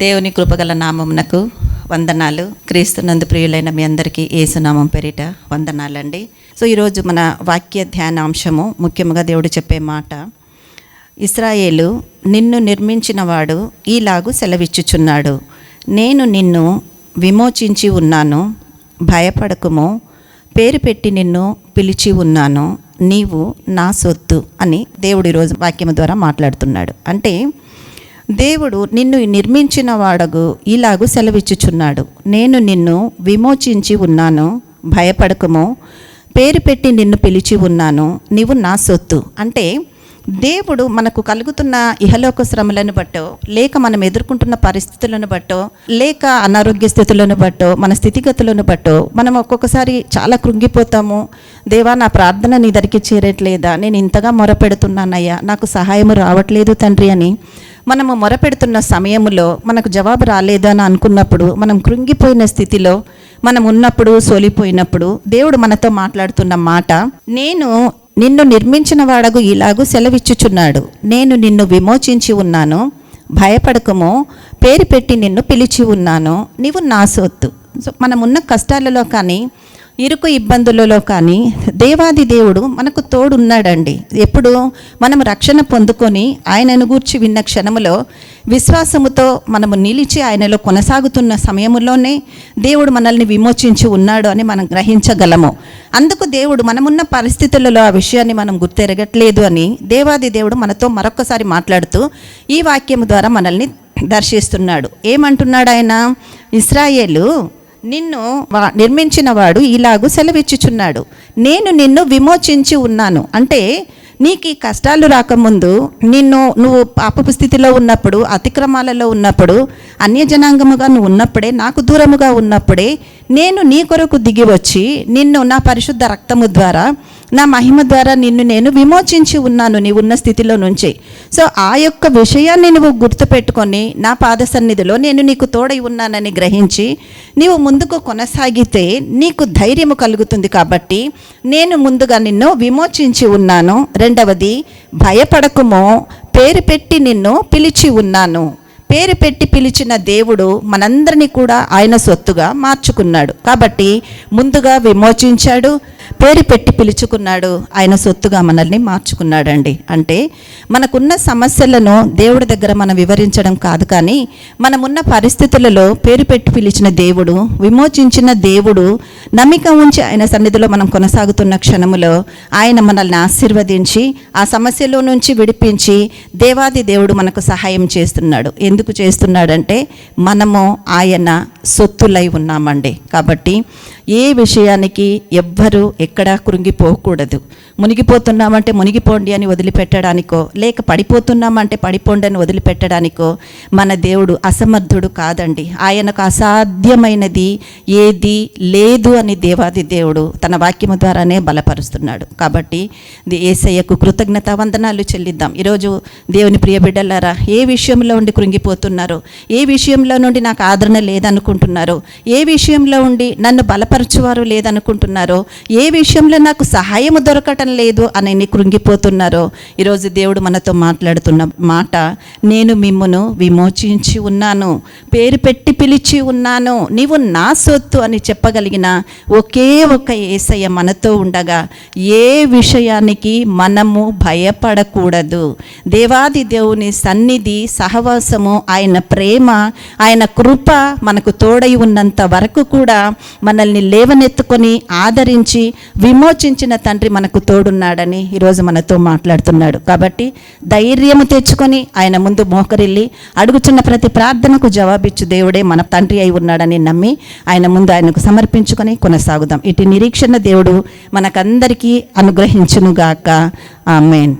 దేవుని కృపగల నామమునకు వందనాలు. క్రీస్తునందు ప్రియులైన మీ అందరికీ ఏసునామం పేరిట వందనాలండి. సో ఈరోజు మన వాక్య ధ్యానాంశము ముఖ్యంగా దేవుడు చెప్పే మాట ఇస్రాయేలు నిన్ను నిర్మించినవాడు ఈలాగు సెలవిచ్చుచున్నాడు. నేను నిన్ను విమోచించి ఉన్నాను భయపడకుము పేరు పెట్టి నిన్ను పిలిచి ఉన్నాను నీవు నా సొత్తు అని దేవుడు ఈరోజు వాక్యం ద్వారా మాట్లాడుతున్నాడు. అంటే దేవుడు నిన్ను నిర్మించిన వాడగు ఇలాగు సెలవిచ్చుచున్నాడు. నేను నిన్ను విమోచించి ఉన్నాను భయపడకము. పేరు పెట్టి నిన్ను పిలిచి ఉన్నాను నీవు నా సొత్తు. అంటే దేవుడు మనకు కలుగుతున్న ఇహలోక శ్రమలను బట్టో లేక మనం ఎదుర్కొంటున్న పరిస్థితులను బట్టో లేక అనారోగ్య స్థితులను బట్టో మన స్థితిగతులను బట్టో మనం ఒక్కొక్కసారి చాలా కృంగిపోతాము. దేవా నా ప్రార్థన నీ దరికి చేరట్లేదా? నేను ఇంతగా మొరపెడుతున్నానయ్యా. నాకు సహాయం రావట్లేదు తండ్రి అని. మనము మొరపెడుతున్న సమయంలో మనకు జవాబు రాలేదని అనుకున్నప్పుడు మనం కృంగిపోయిన స్థితిలో మనం ఉన్నప్పుడు సోలిపోయినప్పుడు దేవుడు మనతో మాట్లాడుతున్న మాట నేను నిన్ను నిర్మించిన వాడగు ఇలాగూ సెలవిచ్చుచున్నాడు. నేను నిన్ను విమోచించి ఉన్నాను. భయపడకము. పేరు పెట్టి నిన్ను పిలిచి ఉన్నాను. నీవు నా సొత్తు. సో మనమున్న కష్టాలలో కానీ ఇరుకు ఇబ్బందులలో కానీ దేవాది దేవుడు మనకు తోడున్నాడండి. ఎప్పుడు మనం రక్షణ పొందుకొని ఆయనను గూర్చి విన్న క్షణములో విశ్వాసముతో మనము నిలిచి ఆయనలో కొనసాగుతున్న సమయంలోనే దేవుడు మనల్ని విమోచించి ఉన్నాడు అని మనం గ్రహించగలము. అందుకు దేవుడు మనమున్న పరిస్థితులలో ఆ విషయాన్ని మనం గుర్తెరగట్లేదు అని దేవాది దేవుడు మనతో మరొకసారి మాట్లాడుతూ ఈ వాక్యం ద్వారా మనల్ని దర్శిస్తున్నాడు. ఏమంటున్నాడు ఆయన ఇస్రాయేలు నిన్ను వా- నిర్మించిన వాడు ఇలాగూ సెలవిచ్చుచున్నాడు. నేను నిన్ను విమోచించి ఉన్నాను. అంటే నీకు ఈ కష్టాలు రాకముందు నిన్ను నువ్వు పాపపు స్థితిలో ఉన్నప్పుడు అతిక్రమాలలో ఉన్నప్పుడు అన్యజనాంగముగా నువ్వు ఉన్నప్పుడే నాకు దూరముగా ఉన్నప్పుడే నేను నీ కొరకు దిగి వచ్చి నిన్ను నా పరిశుద్ధ రక్తము ద్వారా నా మహిమ ద్వారా నిన్ను నేను విమోచించి ఉన్నాను నీవు ఉన్న స్థితిలో నుంచి. సో ఆ యొక్క విషయాన్ని నువ్వు గుర్తుపెట్టుకొని నా పాద సన్నిధిలో నేను నీకు తోడై ఉన్నానని గ్రహించి నీవు ముందుకు కొనసాగితే నీకు ధైర్యము కలుగుతుంది కాబట్టి నేను ముందుగా నిన్ను విమోచించి ఉన్నాను. రెండవది భయపడకుమో పేరు పెట్టి నిన్ను పిలిచి ఉన్నాను. పేరు పెట్టి పిలిచిన దేవుడు మనందరినీ కూడా ఆయన సొత్తుగా మార్చుకున్నాడు. కాబట్టి ముందుగా విమోచించాడు పేరు పెట్టి పిలుచుకున్నాడు. ఆయన సొత్తుగా మనల్ని మార్చుకున్నాడండి. అంటే మనకున్న సమస్యలను దేవుడి దగ్గర మనం వివరించడం కాదు కానీ మనమున్న పరిస్థితులలో పేరు పెట్టి పిలిచిన దేవుడు విమోచించిన దేవుడు నమ్మిక ఉంచి ఆయన సన్నిధిలో మనం కొనసాగుతున్న క్షణములో ఆయన మనల్ని ఆశీర్వదించి ఆ సమస్యలో నుంచి విడిపించి దేవాది దేవుడు మనకు సహాయం చేస్తున్నాడు. ఎందుకు చేస్తున్నాడంటే మనము ఆయన సొత్తులై ఉన్నామండి. కాబట్టి ఏ విషయానికి ఎవ్వరూ ఎక్కడా కృంగిపోకూడదు. మునిగిపోతున్నామంటే మునిగిపోండి అని వదిలిపెట్టడానికో లేక పడిపోతున్నామంటే పడిపోండి అని వదిలిపెట్టడానికో మన దేవుడు అసమర్థుడు కాదండి. ఆయనకు అసాధ్యమైనది ఏది లేదు అని దేవాది దేవుడు తన వాక్యము ద్వారానే బలపరుస్తున్నాడు. కాబట్టి ఏసయ్యకు కృతజ్ఞత వందనాలు చెల్లిద్దాం. ఈరోజు దేవుని ప్రియ బిడ్డలారా ఏ విషయంలో ఉండి కృంగిపోతున్నారో? ఏ విషయంలో నుండి నాకు ఆదరణ లేదనుకుంటున్నారో? ఏ విషయంలో ఉండి నన్ను బలపరచువారు లేదనుకుంటున్నారో ఏ విషయంలో నాకు సహాయము దొరకటం లేదు అని కృంగిపోతున్నారో ఈరోజు దేవుడు మనతో మాట్లాడుతున్న మాట నేను మిమ్మను విమోచించి ఉన్నాను పేరు పెట్టి పిలిచి ఉన్నాను నీవు నా సొత్తు అని చెప్పగలిగిన ఒకే ఒక ఏసయ్య మనతో ఉండగా ఏ విషయానికి మనము భయపడకూడదు. దేవాది దేవుని సన్నిధి సహవాసము ఆయన ప్రేమ ఆయన కృప మనకు తోడై ఉన్నంత వరకు కూడా మనల్ని లేవనెత్తుకొని ఆదరించి విమోచించిన తండ్రి మనకు తోడున్నాడని ఈరోజు మనతో మాట్లాడుతున్నాడు. కాబట్టి ధైర్యము తెచ్చుకొని ఆయన ముందు మోకరిల్లి అడుగుచున్న ప్రతి ప్రార్థనకు జవాబిచ్చు దేవుడే మన తండ్రి అయి ఉన్నాడని నమ్మి ఆయన ముందు ఆయనకు సమర్పించుకొని కొనసాగుదాం. ఇటు నిరీక్షణ దేవుడు మనకందరికీ అనుగ్రహించునుగాక. ఆమెన్.